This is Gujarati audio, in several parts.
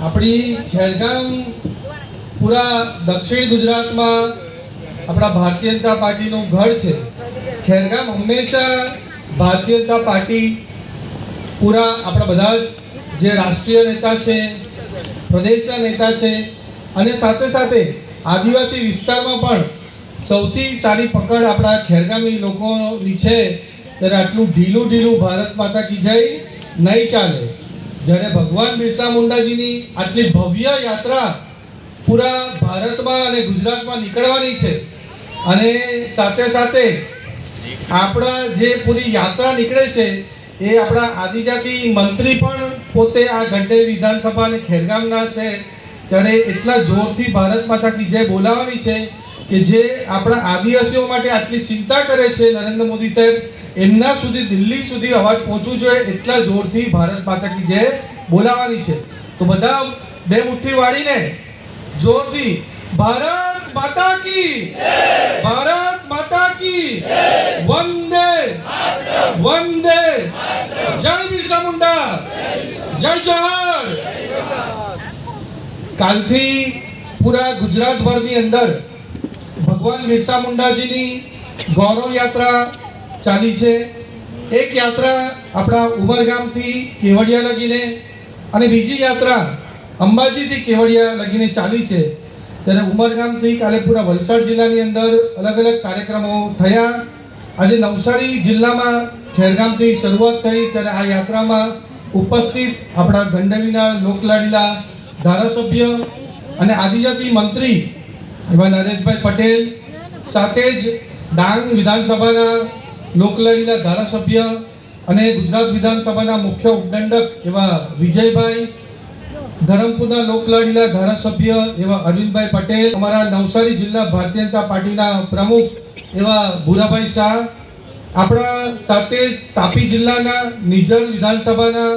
આપણી ખેરગામ પૂરા દક્ષિણ ગુજરાતમાં આપણા ભારતીય જનતા પાર્ટીનું ઘર છે. ખેરગામ હંમેશા ભારતીય જનતા પાર્ટી પૂરા આપણા બધા જ જે રાષ્ટ્રીય નેતા છે, પ્રદેશના નેતા છે અને સાથે સાથે આદિવાસી વિસ્તારમાં પણ સૌથી સારી પકડ આપણા ખેરગામી લોકોની છે. ત્યારે આટલું ઢીલું ઢીલું ભારત માતા કી જય. નહીં ચાલે. જ્યારે ભગવાન બિરસા મુંડાજીની આટલી ભવ્ય યાત્રા પૂરા ભારતમાં અને ગુજરાતમાં નીકળવાની છે અને સાથે સાથે આપણા જે પૂરી યાત્રા નીકળે છે એ આપણા આદિજાતિ મંત્રી પણ પોતે આ ગંડે વિધાનસભા અને ખેરગામના છે. ત્યારે એટલા જોરથી ભારત માતા કી જય બોલાવાની છે કે જે આપણા આદિવાસીઓ માટે આટલી ચિંતા કરે છે. નરેન્દ્ર મોદી સાહેબ એમના સુધી દિલ્હી સુધી અવાજ પહોંચવું જોઈએ, એટલા જોરથી ભારત માતા કી જય બોલાવવાની છે. તો બધા બે મુઠ્ઠી વાળીને જોરથી, ભારત માતા કી ભારત માતા કી વંદે વંદે જય બિરસા મુંડા! જય જોહર કાલથી પૂરા ગુજરાતભરની અંદર ભગવાન બિરસા મુંડાજીની ગૌરવ યાત્રા ચાલી છે. એક યાત્રા આપણા ઉમરગામથી કેવડિયા લગીને અને બીજી યાત્રા અંબાજીથી કેવડિયા લગીને ચાલી છે. ત્યારે ઉમરગામથી કાલે પૂરા વલસાડ જિલ્લાની અંદર અલગ અલગ કાર્યક્રમો થયા. આજે નવસારી જિલ્લામાં ખેરગામથી શરૂઆત થઈ. ત્યારે આ યાત્રામાં ઉપસ્થિત આપણા ગંડવીના લોકલાડીલા ધારાસભ્ય અને આદિજાતિ મંત્રી એવા નરેશભાઈ પટેલ, સાથે જ ડાંગ વિધાનસભાના લોકલાડીલા ધારાસભ્ય અને ગુજરાત વિધાનસભાના મુખ્ય ઉપદંડક એવા વિજયભાઈ, ધરમપુરના લોકલાડીલા ધારાસભ્ય એવા અરવિંદભાઈ પટેલ, અમારા નવસારી જિલ્લા ભારતીય જનતા પાર્ટીના પ્રમુખ એવા ભૂરાભાઈ શાહ, આપણા સાથે તાપી જિલ્લાના નિઝર વિધાનસભાના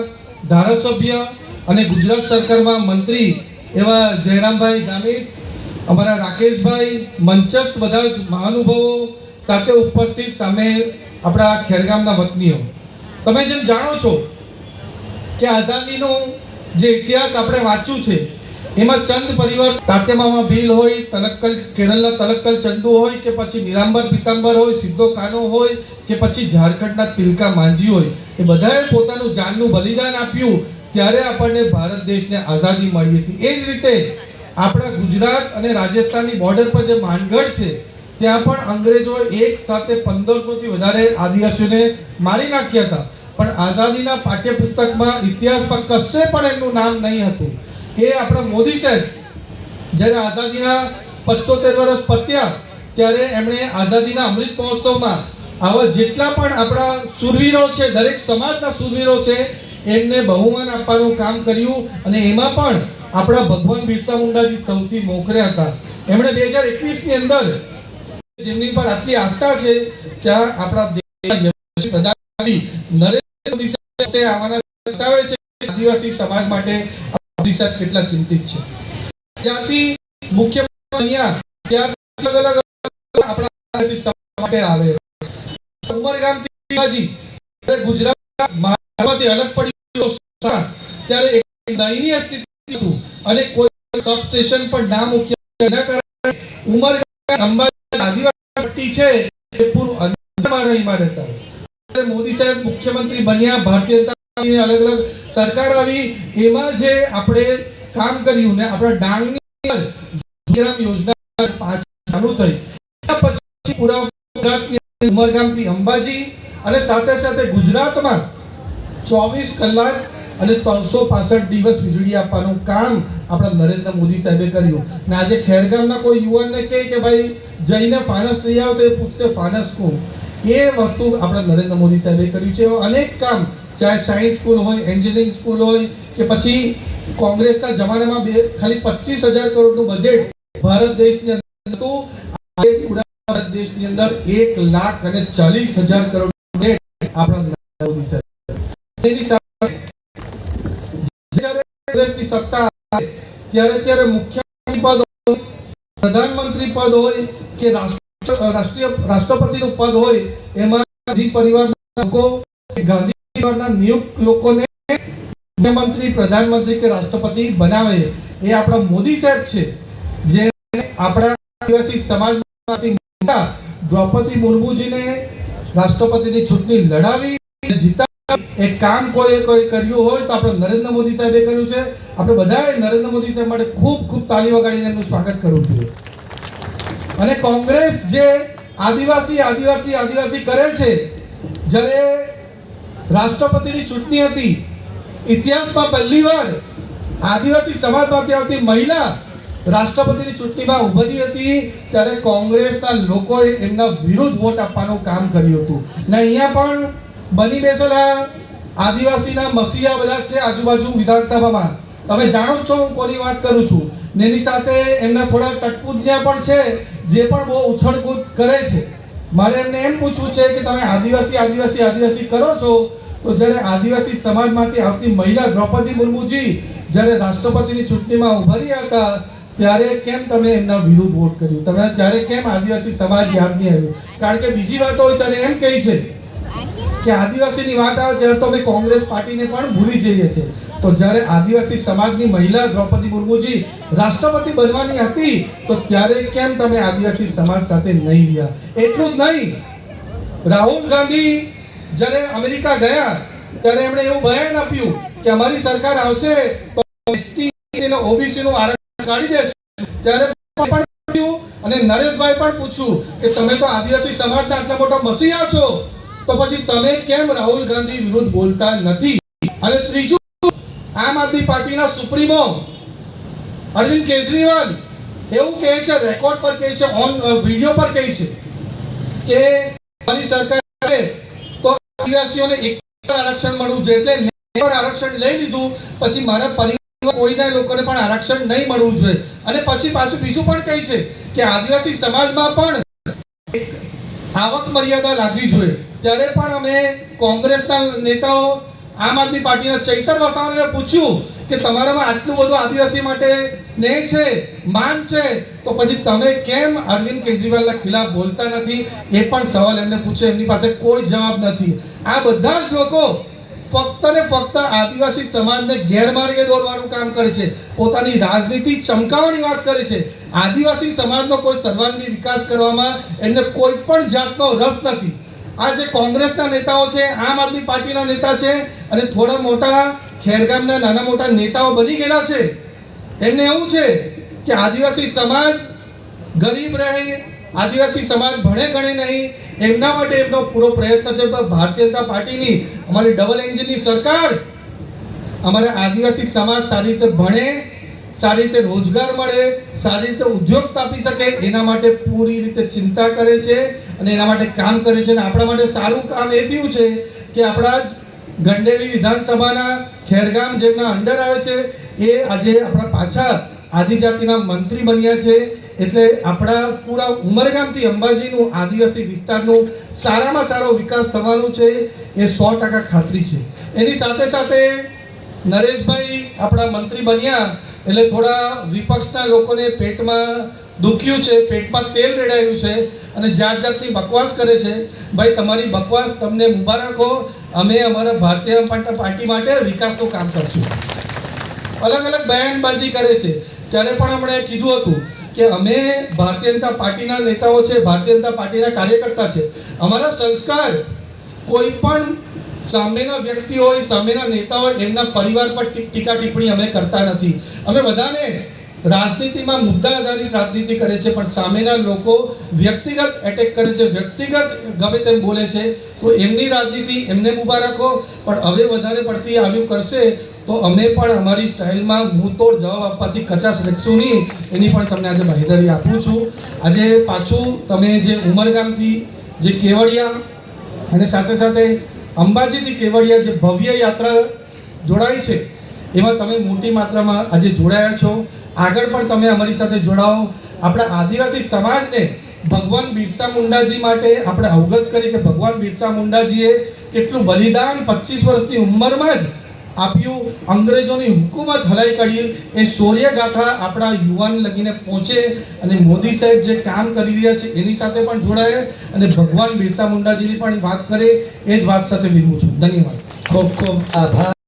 ધારાસભ્ય અને ગુજરાત સરકારમાં મંત્રી એવા જયરામભાઈ ગામિત, અમારા રાકેશભાઈ, મંચસ્થ બધા જ મહાનુભાવો સાથે ઉપસ્થિત સામે આપણા ખેરગામના વતનીઓ. તમે જેમ જાણો છો કે આઝાદીનો જે ઇતિહાસ આપણે વાંચ્યું છે, એમાં ચંદ પરિવાર તાતેમામાં ભીલ હોય, તલક્કલ, કેરળના તલક્કલ ચંદુ હોય કે પછી નિરાંબર, પિતાંબર હોય, સિદ્ધો કાનો હોય કે પછી ઝારખંડના તિલકા માંજી હોય, એ બધાએ પોતાનું જાનનું બલિદાન આપ્યું, ત્યારે આપણને ભારત દેશને આઝાદી મળી હતી. એ જ રીતે આપણા ગુજરાત અને રાજસ્થાનની બોર્ડર પર જે માનગઢ છે ત્યાં પણ અંગ્રેજોએ એક સાથે પંદરસોથી વધારે આદિવાસીઓને મારી નાખ્યા હતા. પણ આઝાદીના પાઠ્યપુસ્તકમાં ઇતિહાસમાં કશે પણ એમનું નામ નહીં હતું. એ આપણા મોદી સાહેબ, જ્યારે આઝાદીના પચોતેર વર્ષ પત્યા, ત્યારે એમણે આઝાદીના અમૃત મહોત્સવમાં આવા જેટલા પણ આપણા સુરવીરો છે, દરેક સમાજના સુરવીરો છે, એમને બહુમાન આપવાનું કામ કર્યું અને એમાં પણ આપણા ભગવાન બિરસા મુંડાજી સૌથી મોખરે હતા. એમણે બે હજાર એકવીસની અંદર જેમની પર આટલી આસ્થા છે ત્યાં આપણા પ્રધાનમંત્રી નરેન્દ્ર મોદી આવવાના બતાવે છે આદિવાસી સમાજ માટે સાહેબ કેટલા ચિંતિત છે. ત્યાંથી બન્યા અલગ અલગ ત્યારે એક અને કોઈ સબસ્ટેશન પર ના મૂક્યા. ઉમરગામ કામ કર્યું ને આપણા ચાલુ થઈ. પછી પૂરા ઉમરગામથી અંબાજી અને સાથે સાથે ગુજરાતમાં ચોવીસ કલાક અને ત્રણસો પાસઠ દિવસ વીજળી આપવાનું કામ આપણા નરેન્દ્ર મોદી સાહેબે કર્યું. ને આજે ખેરગામના કોઈ યુવાનને કહે કે ભાઈ, જઈને ફાનસ લઈ આવો તો એ પૂછશે ફાનસ કોણ? એ વસ્તુ આપણા નરેન્દ્ર મોદી સાહેબે કર્યું છે. અનેક કામ, ચાહે સાયન્સ સ્કૂલ હોય, એન્જિનિયરિંગ સ્કૂલ હોય, કે પછી કોંગ્રેસના જમાનામાં બે, ખાલી પચીસ હજાર કરોડનું બજેટ ભારત દેશની અંદર હતું. પૂરા ભારત દેશની અંદર એક લાખ અને ચાલીસ હજાર કરોડ આપણા મોદી સાહેબ કોંગ્રેસની સત્તા ત્યારે ત્યારે મુખ્યમંત્રી પદ હોય, પ્રધાનમંત્રી પદ હોય કે રાષ્ટ્રીય, રાષ્ટ્રપતિનું પદ હોય, એમાં ગાંધી પરિવારના લોકો ગાંધી પરિવારના નિયુક્ત લોકોને મુખ્યમંત્રી, પ્રધાનમંત્રી કે રાષ્ટ્રપતિ બનાવે. એ આપણા મોદી સાહેબ છે. જે આપણા આદિવાસી સમાજમાંથી દ્રૌપદી મુર્મુજીને રાષ્ટ્રપતિની ચૂંટણી લડાવી જીતાવી એ કામ કોઈ કોઈ કર્યું હોય તો આપણે નરેન્દ્ર મોદી સાહેબે કર્યું છે. આપણે બધાએ નરેન્દ્ર મોદી સાહેબ માટે ખૂબ ખૂબ તાળી વગાડીને એમનું સ્વાગત કરવું જોઈએ અને કોંગ્રેસ જે આદિવાસી આદિવાસી આદિવાસી કરે છે, જ્યારે રાષ્ટ્રપતિની ચૂંટણી હતી, ઇતિહાસમાં પહેલી વાર આદિવાસી સમાજમાંથી આવતી મહિલા રાષ્ટ્રપતિની ચૂંટણીમાં ઉભરી હતી, ત્યારે કોંગ્રેસના લોકોએ એમના વિરુદ્ધ વોટ આપવાનું કામ કર્યું હતું. ને અહીંયા પણ બની બેસેલા આદિવાસીના મસીહા બધા છે આજુબાજુ વિધાનસભામાં. તમે જાણો છો હું કોની વાત કરું છું. ને એની સાથે એમના થોડા કટપુંજ્યા પણ છે, જે પણ બહુ ઉછળકૂદ કરે છે. મારે એમને એમ પૂછવું છે કે તમે આદિવાસી આદિવાસી આદિવાસી કરો છો? તો જ્યારે આદિવાસી સમાજમાંથી આવતી મહિલા દ્રૌપદી મુર્મુજી જ્યારે રાષ્ટ્રપતિની ચૂંટણીમાં ઉભરી હતા, ત્યારે કેમ તમે એમના વિરુદ્ધ વોટ કર્યું? તમે ત્યારે કેમ આદિવાસી સમાજ યાદ નહીં આવ્યું? કારણ કે બીજી વાતો હોય ત્યારે એમ કહે છે કે આદિવાસીની વાત આવે ત્યારે તો અમે કોંગ્રેસ પાર્ટીને પણ ભૂલી જઈએ છીએ. તો જ્યારે આદિવાસી સમાજની મહિલા દ્રૌપદી મુર્મુજી રાષ્ટ્રપતિ બનવાની હતી, તો ત્યારે કેમ તમે આદિવાસી સમાજ સાથે નહીં રહ્યા? એટલું જ નહીં. રાહુલ ગાંધી જ્યારે અમેરિકા ગયા, ત્યારે એમણે એવું બયાન આપ્યું કે અમારી સરકાર આવશે તો એસટી અને ઓબીસી નું આરક્ષણ કાઢી દેશે. ત્યારે પણ અને નરેશભાઈ પણ પૂછ્યું કે તમે તો આદિવાસી સમાજના આટલા મોટા મસીહા છો. તો પછી તમે કેમ રાહુલ ગાંધી વિરુદ્ધ બોલતા નથી? અને ત્રીજું, આમ આદમી પાર્ટીના સુપ્રીમો, અરવિંદ કેજરીવાલ, એવું કહે છે, રેકોર્ડ પર કહે છે, ઓન વીડિયો પર કહે છે કે મારી સરકાર તો આદિવાસીઓને એક આરક્ષણ મળવું જોઈએ. એટલે મેં આરક્ષણ લઈ લીધું, પછી મારા પરિવાર કોઈના લોકોને પણ આરક્ષણ નહીં મળવું જોઈએ. અને પછી પાછું બીજું પણ કહે છે કે આદિવાસી સમાજમાં પણ એક આવક મર્યાદા લાગવી જોઈએ. ત્યારે પણ અમે કોંગ્રેસના નેતાઓ આમ આદમી પાર્ટીના ચૈતર વસાવાને પૂછ્યું કે તમારામાં આટલું બધું આદિવાસી માટે સ્નેહ છે, માન છે, તો પછી તમે કેમ અરવિંદ કેજરીવાલના ખિલાફ બોલતા નથી? એ પણ સવાલ એમને પૂછે એમની પાસે કોઈ જવાબ નથી. આ બધા જ લોકો ફક્ત ને ફક્ત આદિવાસી સમાજને ગેરમાર્ગે દોરવાનું કામ કરે છે. પોતાની રાજનીતિ ચમકાવવાની વાત કરે છે. આદિવાસી સમાજનો કોઈ સર્વાંગી વિકાસ કરવામાં એમને કોઈ પણ જાતનો રસ નથી. આ જે કોંગ્રેસના નેતાઓ છે, આમ આદમી પાર્ટીના નેતા છે અને થોડા મોટા ખેરગામના નાના મોટા નેતાઓ બની ગયેલા છે. એમને એવું છે કે આદિવાસી સમાજ ગરીબ રહે, આદિવાસી સમાજ ભણે ગણે નહીં, એમના માટે એમનો પૂરો પ્રયત્ન છે. ભારતીય જનતા પાર્ટીની અમારી ડબલ એન્જિનની સરકાર અમારા આદિવાસી સમાજ સારી રીતે ભણે, સારી રીતે રોજગાર મળે, સારી રીતે ઉદ્યોગ સ્થાપી શકે, એના માટે પૂરી રીતે ચિંતા કરે છે. અને એના માટે કામ કરે છે અને આપણા માટે સારું કામ એ થયું છે કે આપણા જ ગંડેવી વિધાનસભાના ખેરગામ જેમના અંડર આવે છે, એ આજે આપણા પાછા આદિજાતિના મંત્રી બન્યા છે. એટલે આપણા પૂરા ઉમરગામથી અંબાજીનું આદિવાસી વિસ્તારનું સારામાં સારો વિકાસ થવાનું છે, એ સો ટકા ખાતરી છે. એની સાથે સાથે નરેશભાઈ આપણા મંત્રી બન્યા, એટલે થોડા વિપક્ષના લોકોને પેટમાં દુખ્યું છે, પેટમાં તેલ રેડાયું છે અને જાત જાતની બકવાસ કરે છે. ભાઈ, તમારી બકવાસ તમને મુબારક હો. અમે અમારા ભારતીય પાર્ટી માટે વિકાસનું કામ કરશું. અલગ અલગ બયાનબાજી કરે છે. ત્યારે પણ આપણે કીધું હતું કે અમે ભારતીય જનતા પાર્ટીના નેતાઓ છે, ભારતીય જનતા પાર્ટીના કાર્યકર્તા છે. અમારા સંસ્કાર કોઈ પણ સામેના વ્યક્તિ હોય, સામેના નેતા હોય, એમના પરિવાર પર ટીકા ટિપ્પણી અમે કરતા નથી. અમે બધાને રાજનીતિમાં મુદ્દા આધારિત રાજનીતિ કરે છે, પણ સામેના લોકો વ્યક્તિગત એટેક કરે છે, વ્યક્તિગત ગમે તેમ બોલે છે, તો એમની રાજનીતિ એમને મુબારકો પણ હવે વધારે પડતી આવ્યું કરશે, તો અમે પણ અમારી સ્ટાઇલમાં હું તો જવાબ આપવાથી કચાશ રાખશું નહીં, એની પણ તમને આજે માહિતી આપું છું. આજે પાછું તમે જે ઉમરગામથી જે કેવડિયા અને સાથે સાથે અંબાજીથી કેવડિયા જે ભવ્ય યાત્રા જોડાઈ છે, એમાં તમે મોટી માત્રામાં આજે જોડાયા છો. આગળ પણ તમે અમારી સાથે જોડાઓ. આપણા આદિવાસી સમાજને ભગવાન બિરસા મુંડાજી માટે આપણે અવગત કરી કે ભગવાન બિરસા મુંડાજીએ કેટલું બલિદાન પચીસ વર્ષની ઉંમરમાં જ આપ્યું. અંગ્રેજોની હુકુમત હલાઈ કાઢી. એ શૌર્યગાથા આપણા યુવાન લગીને પહોંચે અને મોદી સાહેબ જે કામ કરી રહ્યા છે એની સાથે પણ જોડાય અને ભગવાન બિરસા મુંડાજીની પણ વાત કરે એ જ વાત સાથે વિરમું છું. ધન્યવાદ. ખૂબ ખૂબ આભાર.